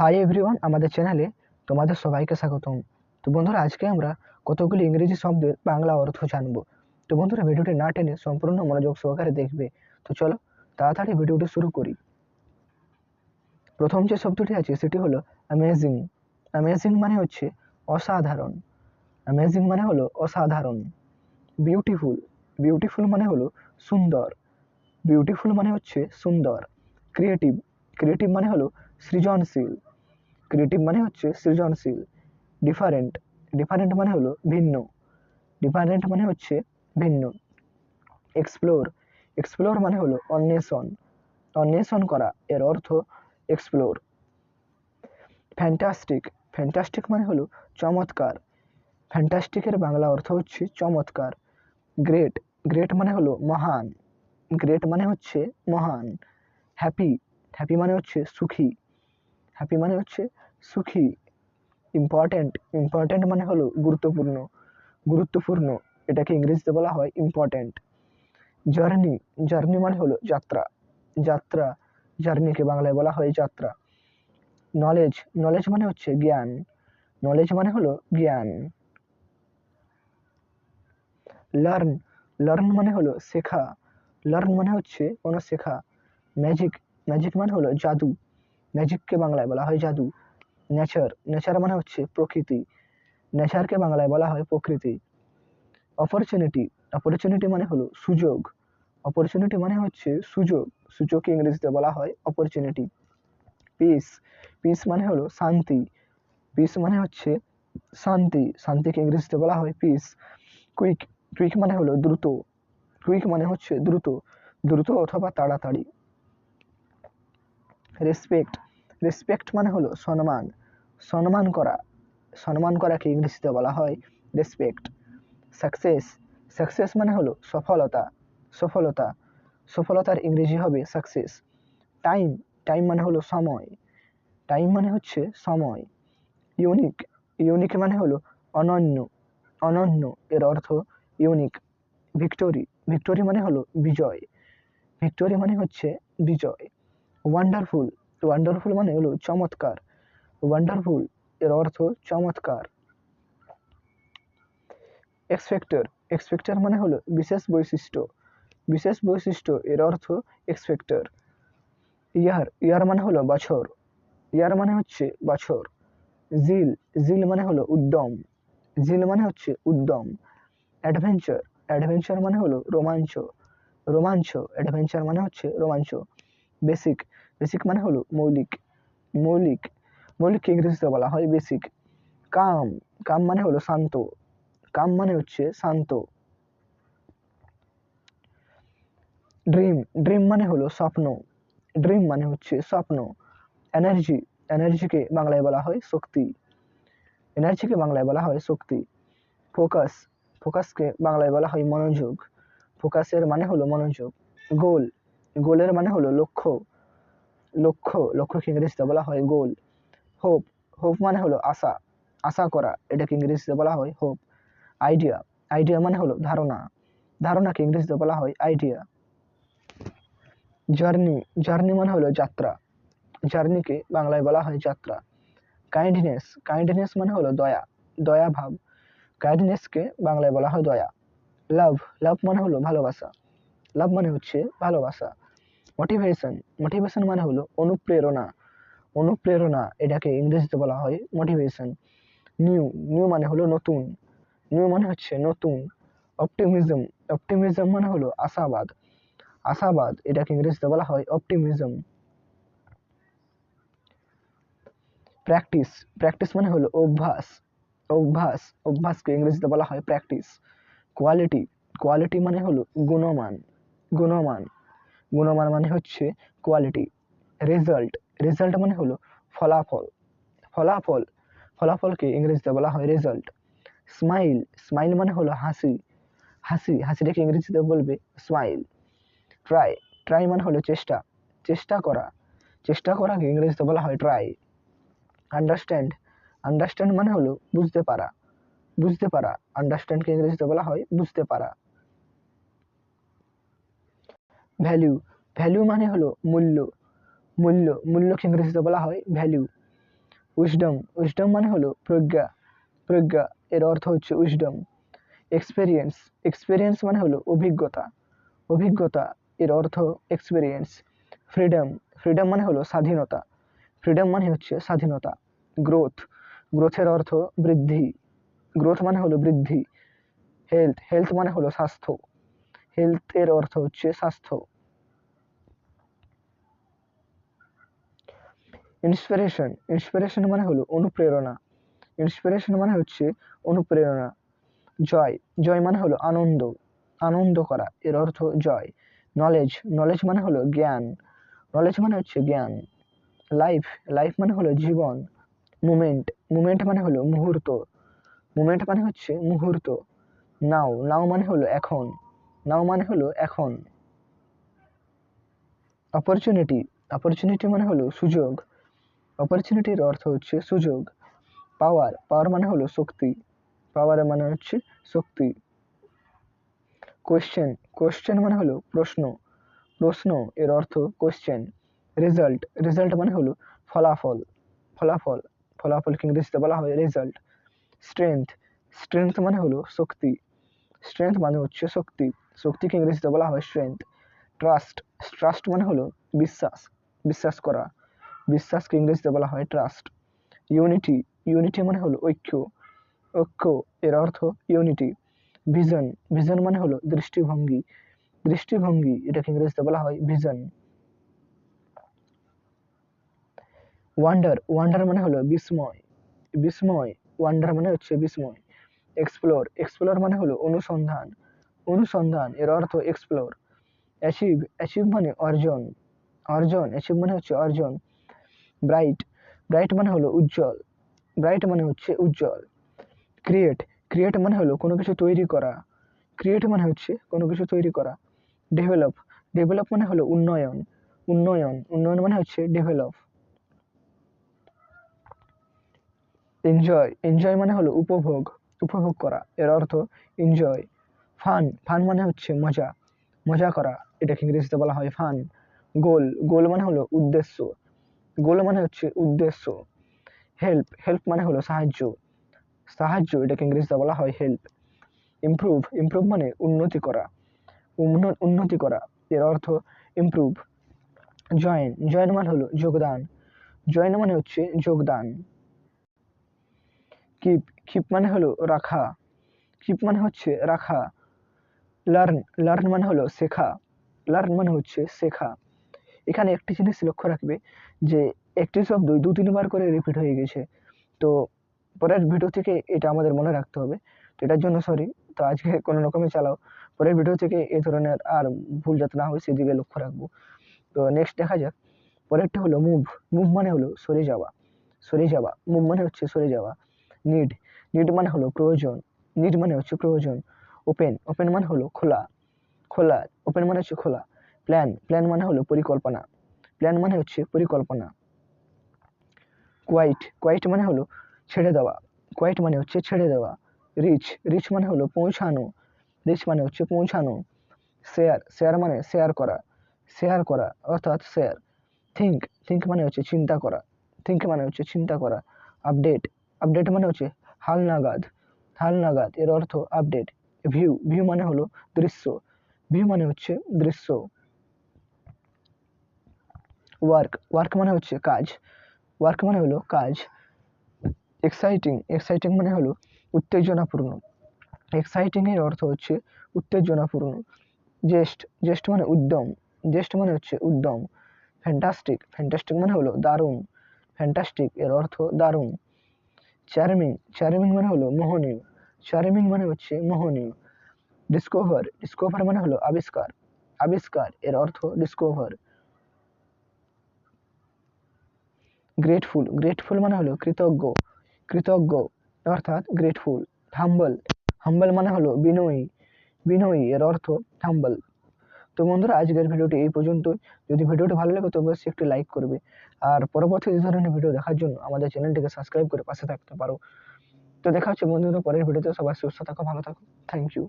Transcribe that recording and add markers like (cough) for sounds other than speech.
Hi everyone আমাদের চ্যানেলে তোমাদের সবাইকে স্বাগতম। তো বন্ধুরা, আজকে আমরা কতগুলি ইংরেজি শব্দের বাংলা অর্থ জানব। তো বন্ধুরা, ভিডিওটি না টেনে সম্পূর্ণ মনোযোগ সহকারে দেখবে। তো চলো, তাড়াতাড়ি ভিডিওটি শুরু করি। প্রথম যে শব্দটি আছে, সেটি হলো অ্যামেজিং অ্যামেজিং মানে হচ্ছে অসাধারণ। অ্যামেজিং মানে হলো অসাধারণ। বিউটিফুল বিউটিফুল মানে হলো সুন্দর। বিউটিফুল মানে হচ্ছে সুন্দর। ক্রিয়েটিভ ক্রিয়েটিভ মানে হলো সৃজনশীল। ক্রিয়েটিভ মানে হচ্ছে সৃজনশীল ডিফারেন্ট ডিফারেন্ট মানে হলো ভিন্ন ডিফারেন্ট মানে হচ্ছে ভিন্ন এক্সপ্লোর এক্সপ্লোর মানে হলো অন্বেষণ অন্বেষণ করা, এর অর্থ এক্সপ্লোর ফ্যান্টাস্টিক ফ্যান্টাস্টিক মানে হলো চমৎকার ফ্যান্টাস্টিকের বাংলা অর্থ হচ্ছে চমৎকার গ্রেট গ্রেট মানে হলো মহান গ্রেট মানে হচ্ছে মহান হ্যাপি হ্যাপি মানে হচ্ছে সুখী হ্যাপি মানে হচ্ছে সুখী ইম্পর্ট্যান্ট ইম্পর্ট্যান্ট মানে হলো গুরুত্বপূর্ণ গুরুত্বপূর্ণ, এটাকে ইংরেজিতে বলা হয় ইম্পর্ট্যান্ট জার্নি জার্নি মানে হলো যাত্রা যাত্রা জার্নিকে বাংলায় বলা হয় যাত্রা। নলেজ নলেজ মানে হচ্ছে জ্ঞান নলেজ মানে হলো জ্ঞান। লার্ন লার্ন মানে হলো শেখা লার্ন মানে হচ্ছে কোনো শেখা। ম্যাজিক ম্যাজিক মানে হলো জাদু ম্যাজিককে বাংলায় বলা হয় জাদু। নেচার নেচার মানে হচ্ছে প্রকৃতি। নেচারকে বাংলায় বলা হয় প্রকৃতি। অপরচুনিটি অপরচুনিটি মানে হলো সুযোগ। অপরচুনিটি মানে হচ্ছে সুযোগ। সুযোগকে ইংরেজিতে বলা হয় অপরচুনিটি পিস পিস মানে হলো শান্তি। পিস মানে হচ্ছে শান্তি। শান্তিকে ইংরেজিতে বলা হয় পিস কুইক কুইক মানে হলো দ্রুত। কুইক মানে হচ্ছে দ্রুত। দ্রুত অথবা তাড়াতাড়ি। রেসপেক্ট রেসপেক্ট মানে হলো সম্মান। সম্মান করা, সম্মান করাকে ইংরেজিতে বলা হয় রেসপেক্ট সাকসেস সাকসেস মানে হলো সফলতা সফলতা, সফলতার ইংরেজি হবে সাকসেস টাইম টাইম মানে হলো সময় টাইম মানে হচ্ছে সময় ইউনিক ইউনিক মানে হলো অনন্য অনন্য এর অর্থ ইউনিক ভিক্টোরি ভিক্টোরি মানে হলো বিজয় ভিক্টোরি মানে হচ্ছে বিজয় ওয়ান্ডারফুল ওয়ান্ডারফুল মানে হলো চমৎকার ওয়ান্ডারফুল এর অর্থ চমৎকার। এক্সপেক্টর এক্সপেক্টর মানে হলো বিশেষ বৈশিষ্ট্য। বিশেষ বৈশিষ্ট্য এর অর্থ এক্সপেক্টর ইয়ার ইয়ার মানে হলো বছর। ইয়ার মানে হচ্ছে বছর। জিল জিল মানে হলো উদ্যম। জিল মানে হচ্ছে উদ্যম। অ্যাডভেঞ্চার অ্যাডভেঞ্চার মানে হলো রোমাঞ্চ। রোমাঞ্চ। অ্যাডভেঞ্চার মানে হচ্ছে রোমাঞ্চ। বেসিক বেসিক মানে হলো মৌলিক। মৌলিক মৌলিক ইংরেজিতে বলা হয় বেসিক কাম কাম মানে হলো শান্ত। কাম মানে হচ্ছে শান্ত। ড্রিম ড্রিম মানে হলো স্বপ্ন। ড্রিম মানে হচ্ছে স্বপ্ন। এনার্জি এনার্জিকে বাংলায় বলা হয় শক্তি। এনার্জিকে বাংলায় বলা হয় শক্তি। ফোকাস ফোকাসকে বাংলায় বলা হয় মনোযোগ। ফোকাসের মানে হলো মনোযোগ। গোল গোলের মানে হলো লক্ষ্য। লক্ষ্য, লক্ষ্যকে ইংরেজিতে বলা হয় গোল হোপ হোপ মানে হলো আশা। আশা করা, এটাকে ইংরেজিতে বলা হয় হোপ আইডিয়া আইডিয়া মানে হলো ধারণা। ধারণাকে ইংরেজিতে বলা হয় আইডিয়া জার্নি জার্নি মানে হলো যাত্রা। জার্নিকে বাংলায় বলা হয় যাত্রা। কাইন্ডনেস কাইন্ডনেস মানে হলো দয়া। দয়া ভাব। কাইন্ডনেসকে বাংলায় বলা হয় দয়া। লাভ লাভ মানে হলো ভালোবাসা। লাভ মানে হচ্ছে ভালোবাসা। মোটিভেশন মোটিভেশন মানে হলো অনুপ্রেরণা। অনুপ্রেরণা, এটাকে ইংরেজিতে বলা হয় মোটিভেশন নিউ নিউ মানে হলো নতুন নিউ মানে হচ্ছে নতুন অপটিমিজম অপটিমিজম মানে হলো আশাবাদ আশাবাদ এটাকে ইংরেজিতে বলা হয় অপটিমিজম প্র্যাকটিস প্র্যাকটিস মানে হলো অভ্যাস অভ্যাস, অভ্যাসকে ইংরেজিতে বলা হয় প্র্যাকটিস কোয়ালিটি কোয়ালিটি মানে হলো গুণমান গুণমান গুণমান মানে হচ্ছে কোয়ালিটি রেজাল্ট রেজাল্ট মানে হলো ফলাফল। ফলাফল, ফলাফলকে ইংরেজিতে বলা হয় রেজাল্ট স্মাইল স্মাইল মানে হলো হাসি। হাসি, হাসিটাকে ইংরেজিতে বলবে স্মাইল ট্রাই ট্রাই মানে হলো চেষ্টা। চেষ্টা করা। চেষ্টা করাকে ইংরেজিতে বলা হয় ট্রাই আন্ডারস্ট্যান্ড আন্ডারস্ট্যান্ড মানে হলো বুঝতে পারা। বুঝতে পারা। আন্ডারস্ট্যান্ডকে ইংরেজিতে বলা হয় বুঝতে পারা। ভ্যালু ভ্যালু মানে হলো মূল্য। মূল্য মূল্যকে ইংরেজিতে বলা হয় ভ্যালু উইজডম উইজডম মানে হলো প্রজ্ঞা। প্রজ্ঞা, এর অর্থ হচ্ছে উইজডম এক্সপেরিয়েন্স এক্সপেরিয়েন্স মানে হলো অভিজ্ঞতা। অভিজ্ঞতা, এর অর্থ এক্সপেরিয়েন্স ফ্রিডম ফ্রিডম মানে হলো স্বাধীনতা। ফ্রিডম মানে হচ্ছে স্বাধীনতা। গ্রোথ গ্রোথের অর্থ বৃদ্ধি। গ্রোথ মানে হলো বৃদ্ধি। হেলথ হেলথ মানে হলো স্বাস্থ্য। হেলথ এর অর্থ হচ্ছে স্বাস্থ্য। ইন্সপিরেশন ইন্সপিরেশন মানে হলো অনুপ্রেরণা। ইন্সপিরেশন মানে হচ্ছে অনুপ্রেরণা। জয়। জয় মানে হলো আনন্দ। আনন্দ করা। এর অর্থ জয়। নলেজ নলেজ মানে হলো জ্ঞান। নলেজ মানে হচ্ছে জ্ঞান। লাইফ লাইফ মানে হলো জীবন। মুমেন্ট মুমেন্ট মানে হলো মুহূর্ত। মুমেন্ট মানে হচ্ছে মুহূর্ত। নাও নাও মানে হলো এখন। নাও মানে হলো এখন। অপরচুনিটি অপরচুনিটি মানে হলো সুযোগ। অপরচুনিটির অর্থ হচ্ছে সুযোগ। পাওয়ার পাওয়ার মানে হলো শক্তি। পাওয়ার মানে হচ্ছে শক্তি। কোয়েশ্চেন কোয়েশ্চেন মানে হলো প্রশ্ন। প্রশ্ন এর অর্থ কোয়েশ্চেন রেজাল্ট রেজাল্ট মানে হলো ফলাফল। ফলাফল, ফলাফলকে ইংরেজিতে বলা হয় রেজাল্ট স্ট্রেংথ স্ট্রেংথ মানে হলো শক্তি। স্ট্রেংথ মানে হচ্ছে শক্তি। শক্তিকে ইংরেজিতে বলা হয় স্ট্রেংথ ট্রাস্ট ট্রাস্ট মানে হলো বিশ্বাস। বিশ্বাস করা। বিশ্বাসকে ইংরেজিতে বলা হয় ট্রাস্ট ইউনিটি ইউনিটি মানে হলো ঐক্য। ঐক্য এর অর্থ ইউনিটি ভিজন ভিজন মানে হলো দৃষ্টিভঙ্গি। দৃষ্টিভঙ্গি, এটাকে ইংরেজিতে বলা হয় ভিজন ওয়ান্ডার ওয়ান্ডার মানে হলো বিস্ময়। বিস্ময় ওয়ান্ডার মানে হচ্ছে বিস্ময়। এক্সপ্লোর এক্সপ্লোর মানে হলো অনুসন্ধান। অনুসন্ধান এর অর্থ এক্সপ্লোর অ্যাচিভ অ্যাচিভ মানে অর্জন। অর্জন অ্যাচিভ মানে হচ্ছে অর্জন। ব্রাইট ব্রাইট মানে হলো উজ্জ্বল। ব্রাইট মানে হচ্ছে উজ্জ্বল। ক্রিয়েট ক্রিয়েট মানে হলো কোনো কিছু তৈরি করা। ক্রিয়েট মানে হচ্ছে কোনো কিছু তৈরি করা। ডেভেলপ ডেভেলপ মানে হলো উন্নয়ন। উন্নয়ন। উন্নয়ন মানে হচ্ছে ডেভেলপ এনজয় এনজয় মানে হলো উপভোগ। উপভোগ করা। এর অর্থ এনজয় ফান ফান মানে হচ্ছে মজা। মজা করা। এটাকে ইংরেজিতে বলা হয় ফান গোল গোল মানে হলো উদ্দেশ্য। গোল মানে হচ্ছে উদ্দেশ্য। হেল্প হেল্প মানে হলো সাহায্য। সাহায্য এটাকে ইংরেজিতে বলা হয় হেল্প ইমপ্রুভ ইমপ্রুভ মানে উন্নতি করা। উন্ন- উন্নতি করা। এর অর্থ ইমপ্রুভ জয়েন জয়েন মানে হলো যোগদান। জয়েন মানে হচ্ছে যোগদান। কিপ কিপ মানে হলো রাখা। কিপ মানে হচ্ছে রাখা। লার্ন লার্ন মানে হলো শেখা। লার্ন মানে হচ্ছে শেখা। এখানে একটি জিনিস লক্ষ্য রাখবে যে একটি শব্দ দু তিনবার করে রিপিট হয়ে গেছে। তো পরের ভিডিও থেকে এটা আমাদের মনে রাখতে হবে। তো এটার জন্য সরি তো আজকে (laughs) কোনো রকমে চালাও। পরের ভিডিও থেকে এই ধরনের আর ভুল যাতে না হয় সেদিকে লক্ষ্য রাখব। তো নেক্সট দেখা যাক। পরেরটা হলো মুভ মুভ মানে হলো সরে যাওয়া। সরে যাওয়া। মুভ মানে হচ্ছে সরে যাওয়া। নিড নিড মানে হলো প্রয়োজন। নিড মানে হচ্ছে প্রয়োজন। ওপেন ওপেন মানে হলো খোলা। খোলা। ওপেন মানে হচ্ছে খোলা। প্ল্যান প্ল্যান মানে হলো পরিকল্পনা। প্ল্যান মানে হচ্ছে পরিকল্পনা। কোয়াইট কোয়াইট মানে হলো ছেড়ে দেওয়া। কোয়াইট মানে হচ্ছে ছেড়ে দেওয়া। রিচ রিচ মানে হলো পৌঁছানো। রিচ মানে হচ্ছে পৌঁছানো। শেয়ার শেয়ার মানে শেয়ার করা। শেয়ার করা, অর্থাৎ শেয়ার থিঙ্ক থিঙ্ক মানে হচ্ছে চিন্তা করা। থিঙ্ক মানে হচ্ছে চিন্তা করা। আপডেট আপডেট মানে হচ্ছে হালনাগাদ হালনাগাদ এর অর্থ আপডেট ভিউ ভিউ মানে হলো দৃশ্য। ভিউ মানে হচ্ছে দৃশ্য। ওয়ার্ক ওয়ার্ক মানে হচ্ছে কাজ ওয়ার্ক মানে হলো কাজ এক্সাইটিং এক্সাইটিং মানে হলো উত্তেজনাপূর্ণ এক্সাইটিং এর অর্থ হচ্ছে উত্তেজনাপূর্ণ জেস্ট জেস্ট মানে উদ্যম জেস্ট মানে হচ্ছে উদ্যম ফ্যান্টাস্টিক ফ্যান্টাস্টিক মানে হলো দারুণ ফ্যান্টাস্টিক এর অর্থ দারুণ চার্মিং চার্মিং মানে হলো মোহনীয় চার্মিং মানে হচ্ছে মোহনীয় ডিসকভার ডিসকভার মানে হলো আবিষ্কার আবিষ্কার এর অর্থ ডিসকভার গ্রেটফুল গ্রেটফুল মানে হলো কৃতজ্ঞ কৃতজ্ঞ, অর্থাৎ গ্রেটফুল হাম্বল হাম্বল মানে হলো বিনয়ী বিনয়ী এর অর্থ হাম্বল তো বন্ধুরা, আজকের ভিডিওটি এই পর্যন্ত যদি ভিডিওটি ভালো লাগে তো অবশ্যই একটি লাইক করবে। আর পরবর্তী এই ধরনের ভিডিও দেখার জন্য আমাদের চ্যানেলটিকে সাবস্ক্রাইব করে পাশে থাকতে পারো। তো দেখা হচ্ছে বন্ধুরা পরের ভিডিওতে। সবাই সুস্থ থাকো, ভালো থাকো। Thank you